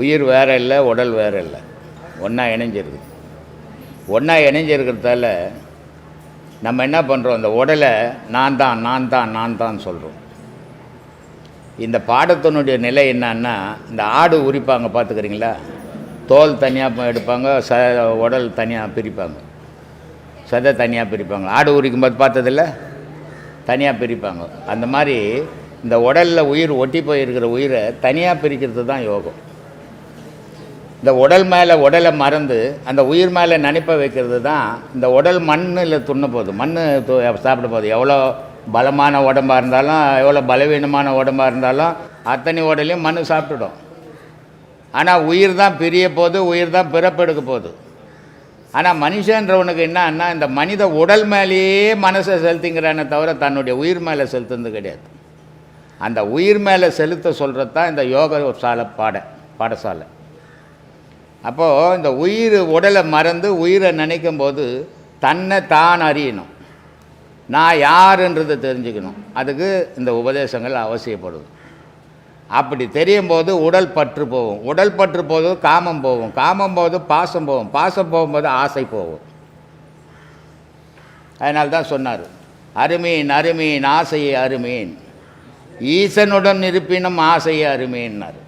உயிர் வேறு இல்லை உடல் வேறு இல்லை. ஒன்றா இணைஞ்சிருக்குது ஒன்றா இணைஞ்சிருக்கிறதால நம்ம என்ன பண்ணுறோம் இந்த உடலை நான் தான் நான் தான் நான் தான் சொல்கிறோம் இந்த பாடத்தினுடைய நிலை என்னன்னா இந்த ஆடு உரிப்பாங்க பார்த்துக்கிறீங்களா? தோல் தனியாக எடுப்பாங்க ச உடல் தனியாக பிரிப்பாங்க. சதை தனியாக பிரிப்பாங்க. ஆடு உரிக்கும் போது பார்த்ததில்ல? தனியாக பிரிப்பாங்க. அந்த மாதிரி இந்த உடலில் உயிர் ஒட்டி போயிருக்கிற உயிரை தனியாக பிரிக்கிறது தான் யோகம். இந்த உடல் மேலே உடலை மறந்து அந்த உயிர் மேலே நினைப்ப வைக்கிறது தான் இந்த உடல் மண்ணில் துண்ண போகுது. மண் து சாப்பிட போகுது. எவ்வளோ பலமான உடம்பாக இருந்தாலும் எவ்வளோ பலவீனமான உடம்பாக இருந்தாலும் அத்தனை உடலையும் மண் சாப்பிட்டுடும். ஆனால் உயிர் தான் பிரிய போது உயிர் தான் பிறப்பெடுக்க போகுது. ஆனால் மனுஷன்றவனுக்கு என்னன்னா இந்த மனித உடல் மேலேயே மனசை செலுத்திங்கிறானே தவிர தன்னுடைய உயிர் மேலே செலுத்துறது கிடையாது. அந்த உயிர் மேலே செலுத்த சொல்கிறது தான் இந்த யோக சாலை பாட பாடசாலை. அப்போது இந்த உயிர் உடலை மறந்து உயிரை நினைக்கும் போது தன்னை தான் அறியணும். நான் யாருன்றதை தெரிஞ்சுக்கணும். அதுக்கு இந்த உபதேசங்கள் அவசியப்படுது. அப்படி தெரியும் போது உடல் பற்று போகும். உடல் பற்று போது காமம் போகும். காமம் போது பாசம் போகும். பாசம் போகும்போது ஆசை போகும். அதனால தான் சொன்னார். அருமீன் அருமீன் ஆசையை அருமீன். ஈசனுடன் இருப்பினும் ஆசையை அருமீன்னார்.